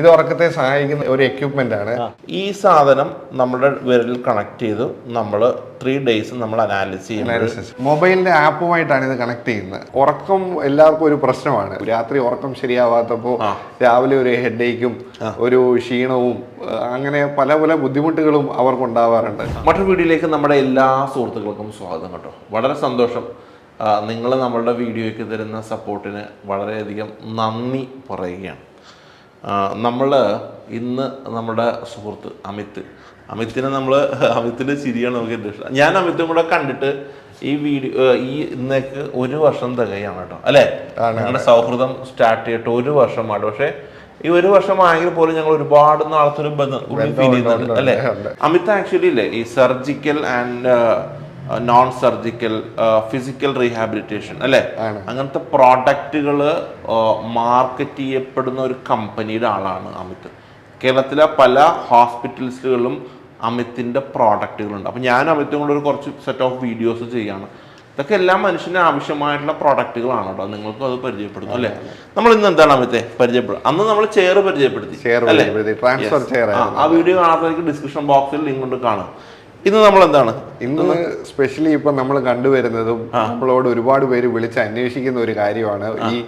ഇത് ഉറക്കത്തെ സഹായിക്കുന്ന ഒരു എക്യുപ്മെന്റ് ആണ്. ഈ സാധനം നമ്മുടെ വിരലിൽ കണക്ട് ചെയ്തു. നമ്മൾ ത്രീ ഡേയ്സ് നമ്മൾ അനാലിസ് ചെയ്യും മൊബൈലിന്റെ ആപ്പുമായിട്ടാണ് ഇത് കണക്ട് ചെയ്യുന്നത്. ഉറക്കം എല്ലാവർക്കും ഒരു പ്രശ്നമാണ്. രാത്രി ഉറക്കം ശരിയാവാത്തപ്പോൾ രാവിലെ ഒരു ഹെഡേക്കും ഒരു ക്ഷീണവും അങ്ങനെ പല പല ബുദ്ധിമുട്ടുകളും അവർക്ക് ഉണ്ടാവാറുണ്ട് മറ്റൊരു വീഡിയോയിലേക്ക് നമ്മുടെ എല്ലാ സുഹൃത്തുക്കൾക്കും സ്വാഗതം കേട്ടോ. വളരെ സന്തോഷം. നിങ്ങൾ നമ്മളുടെ വീഡിയോയ്ക്ക് തരുന്ന സപ്പോർട്ടിന് വളരെയധികം നന്ദി പറയുകയാണ്. നമ്മൾ ഇന്ന് നമ്മുടെ സുഹൃത്ത് അമിത്. അമിത്തിനെ നമ്മൾ അമിത്തിന്റെ ചിരിയാണ് നമുക്ക് ഇഷ്ടം. ഞാൻ അമിത്തും കൂടെ കണ്ടിട്ട് ഈ വീഡിയോ ഈ ഇന്നേക്ക് ഒരു വർഷം തികയാണ് കേട്ടോ. അല്ലേ? ഞങ്ങളുടെ സൗഹൃദം സ്റ്റാർട്ട് ചെയ്തിട്ട് ഒരു വർഷമാണ്. പക്ഷേ ഈ ഒരു വർഷമായെങ്കിൽ പോലും ഞങ്ങൾ ഒരുപാട് നാളത്തെ ഒരു ബന്ധം ഫീൽ ചെയ്യുന്നുണ്ട് അല്ലേ? അമിത് ആക്ച്വലി ഇല്ലേ ഈ surgical and non surgical physical rehabilitation അല്ലേ? അങ്ങനത്തെ പ്രോഡക്റ്റുകൾ മാർക്കറ്റ് ചെയ്യപ്പെടുന്ന ഒരു കമ്പനിയുടെ ആളാണ് അമിത്. കേരളത്തിലെ പല ഹോസ്പിറ്റൽസുകളിലും അമിത്തിന്റെ പ്രോഡക്റ്റുകളുണ്ട് അപ്പം ഞാൻ അമിത്തും കൂടെ ഒരു കുറച്ച് സെറ്റ് ഓഫ് വീഡിയോസ് ചെയ്യാണ്. ഇതൊക്കെ എല്ലാ മനുഷ്യന് ആവശ്യമായിട്ടുള്ള പ്രോഡക്റ്റുകളാണ് കേട്ടോ. നിങ്ങൾക്കും അത് പരിചയപ്പെടുന്നു അല്ലേ? നമ്മൾ ഇന്ന് എന്താണ് അമിത്തെ പരിചയപ്പെടുക അന്ന് നമ്മൾ ചെയർ പരിചയപ്പെടുത്തി ആ വീഡിയോ കാണാത്തവർക്ക് ഡിസ്ക്രിപ്ഷൻ ബോക്സിൽ ലിങ്ക് കൊണ്ട് കാണാം. ഇന്ന് നമ്മൾ എന്താണ് ഇന്ന് സ്പെഷ്യലി ഇപ്പൊ നമ്മൾ കണ്ടുവരുന്നതും നമ്മളോട് ഒരുപാട് പേര് വിളിച്ച് അന്വേഷിക്കുന്ന ഒരു കാര്യമാണ് ഈ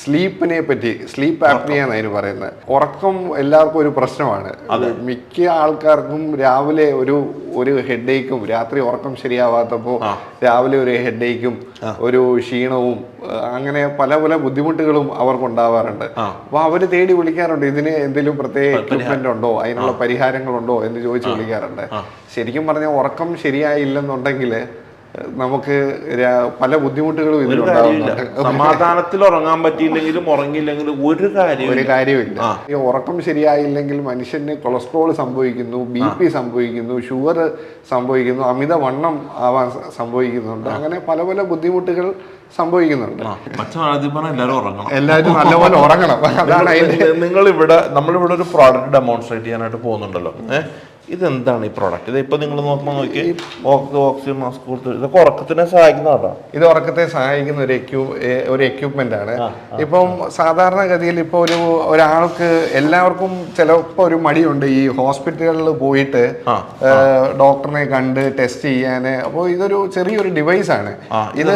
സ്ലീപ്പിനെ പറ്റി സ്ലീപ്പ് ആപ്നിയ എന്നതിന് പറയുന്നത്. ഉറക്കം എല്ലാവർക്കും ഒരു പ്രശ്നമാണ്. മിക്ക ആൾക്കാർക്കും രാവിലെ ഒരു ഒരു ഹെഡേക്കും രാത്രി ഉറക്കം ശരിയാവാത്തപ്പോൾ രാവിലെ ഒരു ഹെഡേക്കും ഒരു ക്ഷീണവും അങ്ങനെ പല പല ബുദ്ധിമുട്ടുകളും അവർക്ക് ഉണ്ടാവാറുണ്ട് അപ്പൊ അവർ തേടി വിളിക്കാറുണ്ട് ഇതിന് എന്തെങ്കിലും പ്രത്യേക എക്യുപ്മെന്റ് ഉണ്ടോ? അതിനുള്ള പരിഹാരങ്ങളുണ്ടോ? എന്ന് ചോദിച്ച് വിളിക്കാറുണ്ട്. ശരിക്കും പറഞ്ഞാൽ ഉറക്കം ശരിയായില്ലെന്നുണ്ടെങ്കിൽ നമുക്ക് പല ബുദ്ധിമുട്ടുകളും ഇതിലുണ്ടാവുന്നുണ്ട്. സമാധാനത്തിൽ ഉറങ്ങാൻ പറ്റിയില്ലെങ്കിലും ഉറങ്ങിയില്ലെങ്കിലും ഒരു കാര്യം ഒരു കാര്യമില്ല ഈ ഉറക്കം ശരിയായില്ലെങ്കിൽ മനുഷ്യന് കൊളസ്ട്രോൾ സംഭവിക്കുന്നു ബി പി സംഭവിക്കുന്നു ഷുഗർ സംഭവിക്കുന്നു അമിതവണ്ണം ആവാൻ സംഭവിക്കുന്നുണ്ട്. അങ്ങനെ പല പല ബുദ്ധിമുട്ടുകൾ സംഭവിക്കുന്നുണ്ട്. എല്ലാവരും നല്ലപോലെ ഉറങ്ങണം. അതാണ് നിങ്ങൾ ഇവിടെ നമ്മളിവിടെ ഒരു പ്രോഡക്റ്റ് ഡെമോൺസ്ട്രേറ്റ് ചെയ്യാനായിട്ട് പോകുന്നുണ്ടല്ലോ. ഏഹ് ഇതെന്താണ് ഈ പ്രോഡക്റ്റ് ഇത് ഇപ്പൊ നിങ്ങൾ നോക്കുമ്പോൾ നോക്കി ഓക്സിജൻ മാസ്ക് കൊടുത്ത് ഇതൊക്കെ ഉറക്കത്തിനെ സഹായിക്കുന്ന കേട്ടോ ഇത് ഉറക്കത്തെ സഹായിക്കുന്ന ഒരു എക്യൂ ഒരു എക്യൂപ്മെന്റ് ആണ്. ഇപ്പം സാധാരണഗതിയിൽ ഇപ്പോൾ ഒരു ഒരാൾക്ക് എല്ലാവർക്കും ചിലപ്പോൾ ഒരു മടിയുണ്ട് ഈ ഹോസ്പിറ്റലുകളിൽ പോയിട്ട് ഡോക്ടറിനെ കണ്ട് ടെസ്റ്റ് ചെയ്യാൻ അപ്പോൾ ഇതൊരു ചെറിയൊരു ഡിവൈസ് ആണ്. ഇത്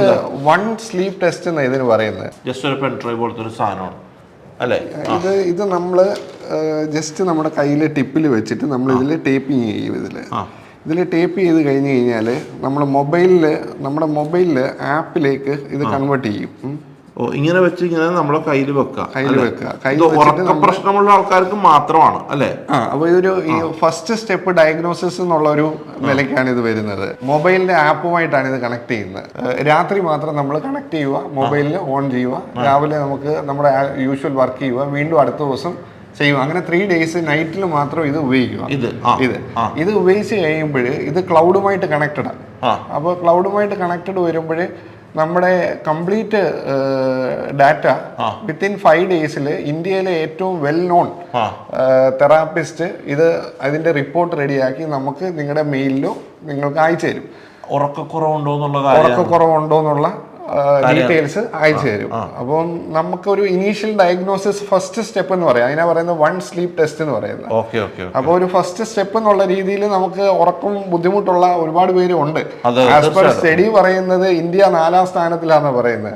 വൺ സ്ലീപ്പ് ടെസ്റ്റ് എന്ന് ഇതിന് പറയുന്നത്. ജസ്റ്റ് ഒരു പെൻഡ്രൈവ് പോലത്തെ ഒരു സാധനമാണ്. അല്ലേ? ഇത് ഇത് നമ്മൾ ജസ്റ്റ് നമ്മുടെ കയ്യിൽ ടിപ്പിൽ വെച്ചിട്ട് നമ്മൾ ഇതിൽ ടേപ്പിങ് ചെയ്യും ഇതിൽ ഇതിൽ ടേപ്പ് ചെയ്ത് കഴിഞ്ഞ് കഴിഞ്ഞാൽ നമ്മൾ മൊബൈലിൽ നമ്മുടെ മൊബൈലിൽ ആപ്പിലേക്ക് ഇത് കൺവേർട്ട് ചെയ്യും. ഓ ഇങ്ങനെ വെച്ച് ഇങ്ങനെ നമ്മളെ കയ്യിൽ വെക്കുക കയ്യിൽ വെക്കുക പ്രശ്നമുള്ള ആൾക്കാർക്ക് മാത്രമാണ് അല്ലേ? ആ അപ്പോൾ ഇതൊരു ഈ ഫസ്റ്റ് സ്റ്റെപ്പ് ഡയഗ്നോസിസ് എന്നുള്ള ഒരു നിലയ്ക്കാണ് ഇത് വരുന്നത്. മൊബൈലിന്റെ ആപ്പുമായിട്ടാണ് ഇത് കണക്ട് ചെയ്യുന്നത്. രാത്രി മാത്രം നമ്മൾ കണക്ട് ചെയ്യുക മൊബൈലിൽ ഓൺ ചെയ്യുക രാവിലെ നമുക്ക് നമ്മുടെ യൂഷ്വൽ വർക്ക് ചെയ്യുക വീണ്ടും അടുത്ത ദിവസം ചെയ്യുക. അങ്ങനെ ത്രീ ഡേയ്സ് നൈറ്റിൽ മാത്രം ഇത് ഉപയോഗിക്കുക. ഇത്. ഇത്. ഇത് ഉപയോഗിച്ച് കഴിയുമ്പോൾ ഇത് ക്ലൗഡുമായിട്ട് കണക്റ്റഡ് ആണ്. അപ്പോൾ ക്ലൗഡുമായിട്ട് കണക്റ്റഡ് വരുമ്പോൾ നമ്മുടെ കംപ്ലീറ്റ് ഡാറ്റ വിത്തിൻ ഫൈവ് ഡേയ്സിൽ ഇന്ത്യയിലെ ഏറ്റവും വെൽ നോൺ തെറാപ്പിസ്റ്റ് ഇത് അതിന്റെ റിപ്പോർട്ട് റെഡിയാക്കി നമുക്ക് നിങ്ങളുടെ മെയിലിലോ നിങ്ങൾക്ക് അയച്ചു തരും. ഉറക്കക്കുറവുണ്ടോ എന്നുള്ള ഉറക്കക്കുറവുണ്ടോ എന്നുള്ള ഡീറ്റെയിൽസ് അയച്ചു തരും. അപ്പോൾ നമുക്കൊരു ഇനീഷ്യൽ ഡയഗ്നോസിസ് ഫസ്റ്റ് സ്റ്റെപ്പ് എന്ന് പറയാം. അതിനാ പറയുന്നത് വൺ സ്ലീപ്പ് ടെസ്റ്റ് എന്ന് പറയുന്നത്. ഓക്കെ ഓക്കെ അപ്പോൾ ഒരു ഫസ്റ്റ് സ്റ്റെപ്പ് എന്നുള്ള രീതിയിൽ നമുക്ക് ഉറക്കം ബുദ്ധിമുട്ടുള്ള ഒരുപാട് പേര് ഉണ്ട്. ആസ് പെർ സ്റ്റഡി പറയുന്നത് ഇന്ത്യ നാലാം സ്ഥാനത്തിലാണെന്ന് പറയുന്നത്.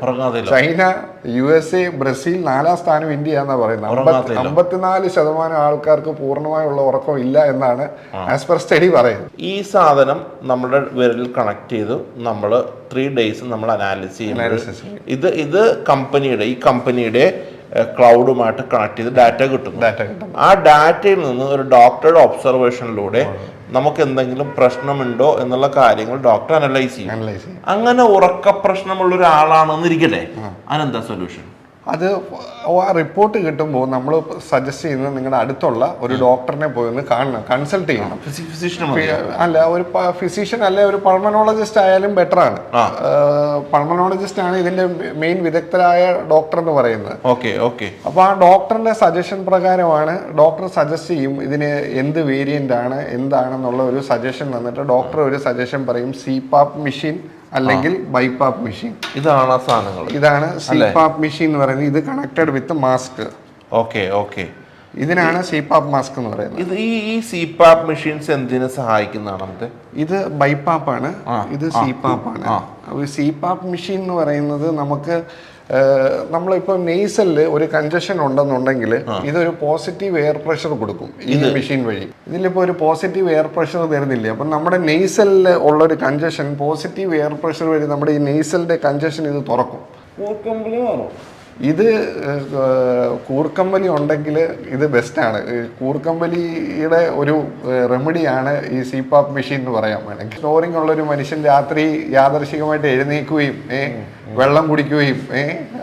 China U S A Brazil നാലാം സ്ഥാനം ഇന്ത്യ എന്നാ പറയുന്നത് അമ്പത്തി- അമ്പത്തിനാല് ശതമാനം ആൾക്കാർക്ക് പൂർണമായുള്ള ഉറക്കം ഇല്ല എന്നാണ് ആസ് പെർ സ്റ്റഡി പറയുന്നത്. ഈ സാധനം നമ്മുടെ വിരലിൽ കണക്ട് ചെയ്തു നമ്മൾ ത്രീ ഡേയ്സ് നമ്മൾ അനാലിസ് ചെയ്യും ഇത് ഇത് കമ്പനിയുടെ ഈ കമ്പനിയുടെ ക്ലൗഡുമായിട്ട് കണക്ട് ചെയ്ത് ഡാറ്റ കിട്ടുന്നു. കിട്ടും ആ ഡാറ്റയിൽ നിന്ന് ഒരു ഡോക്ടറുടെ ഒബ്സർവേഷനിലൂടെ നമുക്ക് എന്തെങ്കിലും പ്രശ്നമുണ്ടോ എന്നുള്ള കാര്യങ്ങൾ ഡോക്ടർ അനലൈസ് ചെയ്യും. അനലൈസ് ചെയ്യും. അങ്ങനെ ഉറക്ക പ്രശ്നമുള്ള ഒരാളാണെന്ന് ഇരിക്കട്ടെ അതിനെന്താ സൊല്യൂഷൻ അത് ആ റിപ്പോർട്ട് കിട്ടുമ്പോൾ നമ്മൾ സജസ്റ്റ് ചെയ്യുന്നത് നിങ്ങളുടെ അടുത്തുള്ള ഒരു ഡോക്ടറിനെ പോയി ഒന്ന് കാണണം കൺസൾട്ട് ചെയ്യണം. അല്ല ഒരു ഫിസിഷ്യൻ അല്ല ഒരു പൾമനോളജിസ്റ്റ് ആയാലും ബെറ്റർ ആണ്. പൾമനോളജിസ്റ്റ് ആണ് ഇതിന്റെ മെയിൻ വിദഗ്ധരായ ഡോക്ടർ എന്ന് പറയുന്നത്. Okay okay. അപ്പോൾ ആ ഡോക്ടറിന്റെ സജഷൻ പ്രകാരമാണ് ഡോക്ടർ സജസ്റ്റ് ചെയ്യും ഇതിന് എന്ത് വേരിയന്റ് ആണ് എന്താണെന്നുള്ള ഒരു സജഷൻ തന്നിട്ട് ഡോക്ടർ ഒരു സജഷൻ പറയും സി പാപ്പ് മെഷീൻ അല്ലെങ്കിൽ ബൈപാപ്പ് മെഷീൻ ഇതാണ് ആ സാധനങ്ങൾ. ഇതാണ് സിപാപ്പ് മെഷീൻ എന്ന് പറയുന്നത്. ഇത് connected with mask okay okay. ഇതിനാണ് സീപാപ്പ് മാസ്ക് എന്ന് പറയുന്നത്. ഇത് ഈ ഈ സിപാപ്പ് മെഷീൻസ് എന്തിനു സഹായിക്കുന്നതാണ് നമുക്ക് ഇത് ബൈപ്പാപ്പാണ് ആണ്. ഇത് സീപാപ്പാണ് സീപാപ്പ് മെഷീൻ എന്ന് പറയുന്നത് നമുക്ക് നമ്മളിപ്പോൾ നെയ്സലിൽ ഒരു കഞ്ചഷൻ ഉണ്ടെന്നുണ്ടെങ്കിൽ ഇതൊരു പോസിറ്റീവ് എയർ പ്രഷർ കൊടുക്കും ഈ മെഷീൻ വഴി. ഇതിലിപ്പോൾ ഒരു പോസിറ്റീവ് എയർ പ്രഷർ തരുന്നില്ല? അപ്പം നമ്മുടെ നെയ്സലിൽ ഉള്ള ഒരു കഞ്ചഷൻ പോസിറ്റീവ് എയർ പ്രഷർ വഴി നമ്മുടെ ഈ നെയ്സലിന്റെ കഞ്ചഷൻ ഇത് തുറക്കും. ഇത് കൂർക്കമ്പലി ഉണ്ടെങ്കിൽ ഇത് ബെസ്റ്റാണ് കൂർക്കമ്പലിയുടെ ഒരു റെമഡിയാണ് ഈ സീപാപ്പ് മെഷീൻ എന്ന് പറയാൻ വേണമെങ്കിൽ. സ്നോറിംഗ് ഉള്ള ഒരു മനുഷ്യൻ രാത്രി യാദർശികമായിട്ട് എഴുന്നേൽക്കുകയും ഏ വെള്ളം കുടിക്കുകയും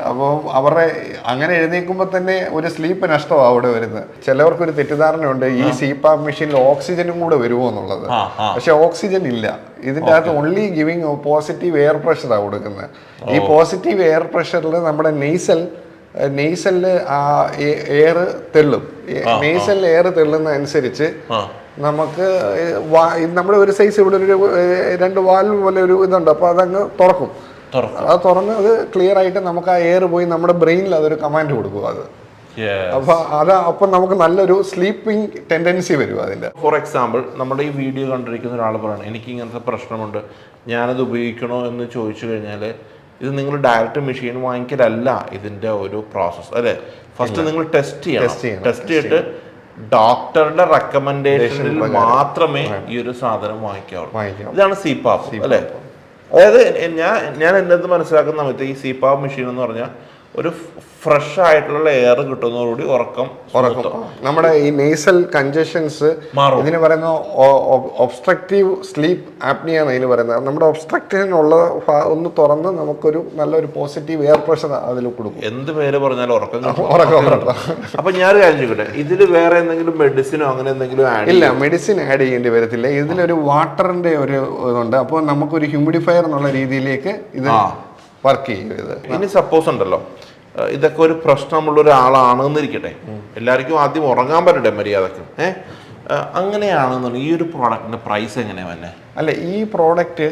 അപ്പോൾ അവരുടെ അങ്ങനെ എഴുന്നേൽക്കുമ്പോൾ തന്നെ ഒരു സ്ലീപ്പ് നഷ്ടമാണ് അവിടെ വരുന്നത്. ചിലവർക്കൊരു തെറ്റിദ്ധാരണയുണ്ട് ഈ സീപാപ്പ് മെഷീനിൽ ഓക്സിജനും കൂടെ വരുമോ എന്നുള്ളത്. പക്ഷെ ഓക്സിജൻ ഇല്ല. ഇതിന്റെ അകത്ത് ഓൺലി ഗിവിങ് പോസിറ്റീവ് എയർ പ്രഷറാണ് കൊടുക്കുന്നത് ഈ പോസിറ്റീവ് എയർ പ്രഷറിൽ നമ്മുടെ നെയ്സൽ നെയ്സലിൽ ആ എയർ തെള്ളും. നെയ്സലിൽ എയർ തെള്ളുന്ന അനുസരിച്ച് നമുക്ക് നമ്മുടെ ഒരു സൈസ് ഇവിടെ ഒരു രണ്ട് വാൽവ് പോലെ ഒരു ഇതുണ്ട്. അപ്പോൾ അതങ്ങ് തുറക്കും. അത് തുറന്ന് അത് ക്ലിയർ ആയിട്ട് നമുക്ക് ആ എയർ പോയി നമ്മുടെ ബ്രെയിനിൽ അതൊരു കമാൻഡ് കൊടുക്കും അത്. അപ്പൊ അത് അപ്പൊ നമുക്ക് നല്ലൊരു സ്ലീപ്പിംഗ് ടെൻഡൻസി വരും അതിന്റെ ഫോർ എക്സാമ്പിൾ നമ്മുടെ ഈ വീഡിയോ കണ്ടിരിക്കുന്ന ഒരാൾ പറയണം എനിക്ക് ഇങ്ങനത്തെ പ്രശ്നമുണ്ട്. ഞാനത് ഉപയോഗിക്കണോ എന്ന് ചോദിച്ചു കഴിഞ്ഞാൽ ഇത് നിങ്ങൾ ഡയറക്റ്റ് മെഷീൻ വാങ്ങിക്കലല്ല ഇതിന്റെ ഒരു പ്രോസസ്സ് അല്ലെ? ഫസ്റ്റ് നിങ്ങൾ ടെസ്റ്റ് ചെയ്യണം. ടെസ്റ്റ് ചെയ്തിട്ട് ഡോക്ടറുടെ റെക്കമെൻഡേഷനിൽ മാത്രമേ ഈ ഒരു സാധനം വാങ്ങിക്കാവുള്ളൂ. വാങ്ങിക്കാം ഇതാണ് സിപാപ്പ് അല്ലേ? അതായത് ഞാൻ ഞാൻ അടുത്ത് മനസ്സിലാക്കുന്ന മറ്റേ ഈ സിപാവ് മെഷീൻ എന്ന് പറഞ്ഞാൽ ഒരു ഫ്രഷ് ആയിട്ടുള്ള എയർ കിട്ടുന്നതോടുകൂടി ഉറക്കം ഉറക്കം. നമ്മുടെ ഈ നേസൽ കഞ്ചഷൻസ് മാറും. ഇതിന് പറയുന്ന ഒബ്സ്ട്രക്റ്റീവ് സ്ലീപ്പ് ആപ്നിയ ഇതിന് പറയുന്നത്. നമ്മുടെ ഒബ്സ്ട്രക്റ്റിനുള്ള ഉള്ള ഒന്ന് തുറന്ന് നമുക്കൊരു നല്ലൊരു പോസിറ്റീവ് എയർ പ്രഷർ അതിൽ കൊടുക്കും. എന്ത് പേര് പറഞ്ഞാലും ഉറക്കം ഉറക്കം അപ്പൊ ഞാൻ കാര്യം ചോദിക്കട്ടെ? ഇതിൽ വേറെ എന്തെങ്കിലും മെഡിസിനോ അങ്ങനെ എന്തെങ്കിലും ആഡ് ഇല്ല മെഡിസിൻ ആഡ് ചെയ്യേണ്ടി വരത്തില്ല. ഇതിലൊരു വാട്ടറിന്റെ ഒരു ഇതുണ്ട്. അപ്പോൾ നമുക്കൊരു ഹ്യൂമിഡിഫയർ എന്നുള്ള രീതിയിലേക്ക് ഇത് വർക്ക് ചെയ്യും ഇത് ഇനി സപ്പോസ് ഉണ്ടല്ലോ. ഇതൊക്കെ ഒരു പ്രശ്നമുള്ള ഒരാളാണ് എന്നിരിക്കട്ടെ എല്ലാവർക്കും ആദ്യം ഉറങ്ങാൻ പറ്റട്ടെ മര്യാദയ്ക്ക്. ഏഹ് അങ്ങനെയാണെന്നുണ്ടെങ്കിൽ ഈ ഒരു പ്രോഡക്റ്റിന്റെ പ്രൈസ് എങ്ങനെയാണ് വന്നെ? അല്ല ഈ പ്രോഡക്റ്റ്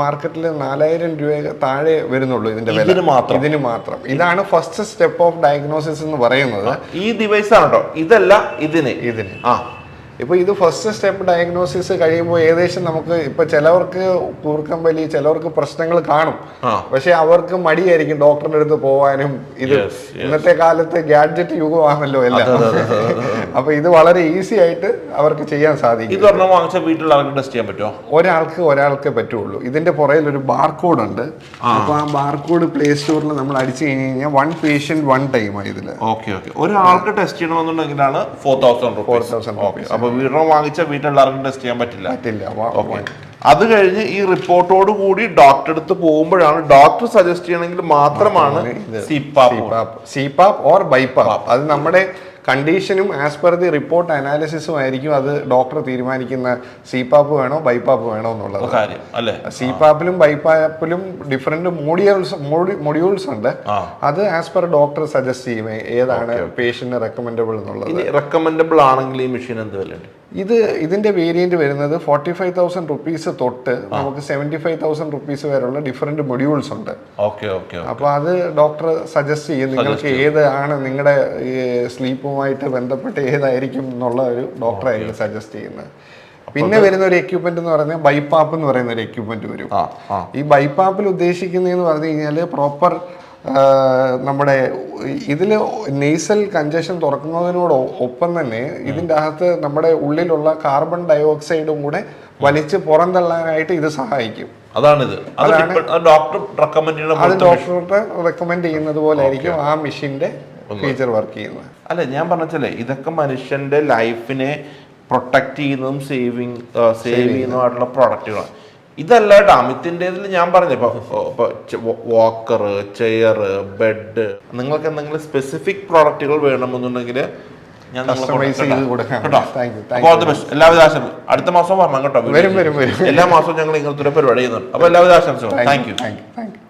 മാർക്കറ്റിൽ നാലായിരം രൂപ താഴെ വരുന്നുള്ളൂ ഇതിന്റെ വില. ഇതിന് മാത്രം? ഇതിന് മാത്രം. ഇതാണ് ഫസ്റ്റ് സ്റ്റെപ്പ് ഓഫ് ഡയഗ്നോസിസ് എന്ന് പറയുന്നത്. ഈ ഡിവൈസ് ആണ് കേട്ടോ ഇതല്ല ഇതിന്. ഇതിന്. ആ ഇപ്പൊ ഇത് ഫസ്റ്റ് സ്റ്റെപ്പ് ഡയഗ്നോസിസ് കഴിയുമ്പോൾ ഏകദേശം നമുക്ക് ഇപ്പൊ ചിലവർക്ക് കൂർക്കമ്പലി ചിലവർക്ക് പ്രശ്നങ്ങൾ കാണും. പക്ഷെ അവർക്ക് മടിയായിരിക്കും ഡോക്ടറിന്റെ അടുത്ത് പോവാനും. ഇത്. ഇന്നത്തെ കാലത്ത് ഗാഡ്ജറ്റ് യുഗമാണല്ലോ എല്ലാം. അപ്പൊ ഇത് വളരെ ഈസി ആയിട്ട് അവർക്ക് ചെയ്യാൻ സാധിക്കും. ഇത് ഒരെണ്ണം വാങ്ങിച്ച വീട്ടിൽ ടെസ്റ്റ് ചെയ്യാൻ പറ്റുമോ? ഒരാൾക്ക് ഒരാൾക്ക് പറ്റുള്ളൂ. ഇതിന്റെ പുറകിൽ ഒരു ബാർകോഡ് ഉണ്ട്. അപ്പൊ ആ ബാർകോഡ് പ്ലേ സ്റ്റോറിൽ നമ്മൾ അടിച്ചു കഴിഞ്ഞ് കഴിഞ്ഞാൽ വൺ പേഷ്യന്റ് വൺ ടൈം ഇതിൽ. ഓക്കെ ഓക്കെ ഒരാൾക്ക് test ചെയ്യണമെന്നുണ്ടെങ്കിലാണ് four thousand four thousand okay അപ്പൊ വീടിനെ വാങ്ങിച്ച വീട്ടിൽ എല്ലാവർക്കും ടെസ്റ്റ് ചെയ്യാൻ പറ്റില്ല. പറ്റില്ല. ഓക്കെ അത് കഴിഞ്ഞ് ഈ റിപ്പോർട്ടോട് കൂടി ഡോക്ടറെ അടുത്ത് പോകുമ്പോഴാണ് ഡോക്ടർ സജസ്റ്റ് ചെയ്യണമെങ്കിൽ മാത്രമാണ് സിപാപ്പ് സിപാപ്പ് ഓർ ബൈപാപ്പ് അത് നമ്മുടെ കണ്ടീഷനും ആസ് പെർ ദി റിപ്പോർട്ട് അനാലിസിസും ആയിരിക്കും അത് ഡോക്ടർ തീരുമാനിക്കുന്ന സിപാപ്പ് വേണോ ബൈപ്പാപ്പ് വേണോ എന്നുള്ളത്. അല്ലേ? സിപാപ്പിലും ബൈപ്പാപ്പിലും ഡിഫറെന്റ് മോഡ്യൂൾസ് മൊഡ്യൂൾസ് ഉണ്ട്. അത് ആസ് പെർ ഡോക്ടർ സജസ്റ്റ് ചെയ്യുമേ ഏതാണ് പേഷ്യന്റ് റെക്കമെൻഡബിൾ എന്നുള്ളത്. റെക്കമെൻഡബിൾ ആണെങ്കിൽ ഈ മെഷീൻ എന്ത് വിലയുണ്ട്? ഇത് ഇതിന്റെ വേരിയന്റ് വരുന്നത് ഫോർട്ടി ഫൈവ് തൗസൻഡ് റുപ്പീസ് തൊട്ട് നമുക്ക് സെവന്റി ഫൈവ് തൗസൻഡ് റുപ്പീസ് വരെയുള്ള ഡിഫറെന്റ് മൊഡ്യൂൾസ് ഉണ്ട്. ഓക്കെ ഓക്കെ അപ്പൊ അത് ഡോക്ടർ സജസ്റ്റ് ചെയ്യും നിങ്ങൾക്ക് ഏതാണ് നിങ്ങളുടെ സ്ലീപ്പുമായിട്ട് ബന്ധപ്പെട്ട് ഏതായിരിക്കും എന്നുള്ള ഒരു ഡോക്ടറായിരിക്കും സജസ്റ്റ് ചെയ്യുന്നത്. പിന്നെ വരുന്ന ഒരു എക്യുപ്മെന്റ് എന്ന് പറയുന്നത് ബൈപ്പാപ്പ് എന്ന് പറയുന്ന ഒരു എക്യുപ്മെന്റ് വരും. ഈ ബൈപ്പാപ്പിൽ ഉദ്ദേശിക്കുന്നതെന്ന് പറഞ്ഞു കഴിഞ്ഞാൽ പ്രോപ്പർ നമ്മുടെ ഇതിൽ നെയ്സൽ കഞ്ചഷൻ തുറക്കുന്നതിനോട് ഒപ്പം തന്നെ ഇതിന്റെ അകത്ത് നമ്മുടെ ഉള്ളിലുള്ള കാർബൺ ഡയോക്സൈഡും കൂടെ വലിച്ച് പുറന്തള്ളാനായിട്ട് ഇത് സഹായിക്കും. അതാണിത്. അത് ഡോക്ടർ റെക്കമെൻഡ് ഡോക്ടറുടെ റെക്കമെൻഡ് ചെയ്യുന്നത് പോലെ ആയിരിക്കും ആ മെഷീന്റെ ഫീച്ചർ വർക്ക് ചെയ്യുന്നത്. അല്ല ഞാൻ പറഞ്ഞല്ലേ ഇതൊക്കെ മനുഷ്യന്റെ ലൈഫിനെ പ്രൊട്ടക്ട് ചെയ്യുന്നതും സേവിങ് സേവ് ചെയ്യുന്നതുമായിട്ടുള്ള പ്രോഡക്റ്റുകളാണ് ഇതല്ല കേട്ടോ അമിത്തിന്റെതിൽ ഞാൻ പറഞ്ഞു. ഇപ്പൊ വാക്കർ ചെയർ ബെഡ് നിങ്ങൾക്ക് എന്തെങ്കിലും സ്പെസിഫിക് പ്രോഡക്റ്റുകൾ വേണമെന്നുണ്ടെങ്കിൽ ഞാൻ. എല്ലാവിധ അടുത്ത മാസം വരണം കേട്ടോ. എല്ലാ മാസവും ഞങ്ങൾ ഇങ്ങനത്തെ ഒരു പരിപാടി ചെയ്യുന്നുണ്ട്. അപ്പോൾ എല്ലാവിധ ആശംസകളും. Thank you